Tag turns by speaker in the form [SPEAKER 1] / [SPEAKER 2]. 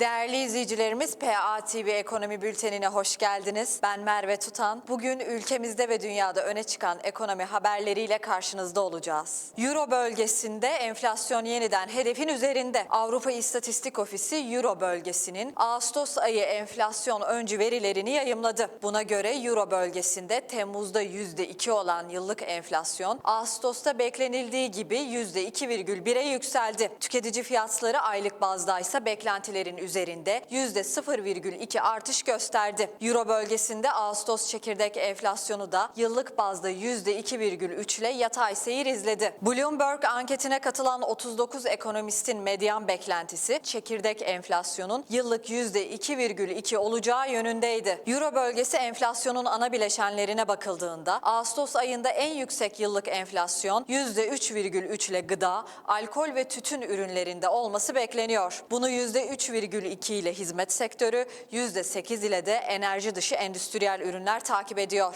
[SPEAKER 1] Değerli izleyicilerimiz PA TV Ekonomi Bülteni'ne hoş geldiniz. Ben Merve Tutan. Bugün ülkemizde ve dünyada öne çıkan ekonomi haberleriyle karşınızda olacağız. Euro bölgesinde enflasyon yeniden hedefin üzerinde. Avrupa İstatistik Ofisi Euro bölgesinin Ağustos ayı enflasyon öncü verilerini yayımladı. Buna göre Euro bölgesinde Temmuz'da %2 olan yıllık enflasyon Ağustos'ta beklenildiği gibi %2,1'e yükseldi. Tüketici fiyatları aylık bazda ise beklentilerin üzerinde %0,2 artış gösterdi. Euro bölgesinde Ağustos çekirdek enflasyonu da yıllık bazda %2,3 ile yatay seyir izledi. Bloomberg anketine katılan 39 ekonomistin medyan beklentisi çekirdek enflasyonun yıllık %2,2 olacağı yönündeydi. Euro bölgesi enflasyonun ana bileşenlerine bakıldığında Ağustos ayında en yüksek yıllık enflasyon %3,3 ile gıda, alkol ve tütün ürünlerinde olması bekleniyor. Bunu %3,2 ile hizmet sektörü, %8 ile de enerji dışı endüstriyel ürünler takip ediyor.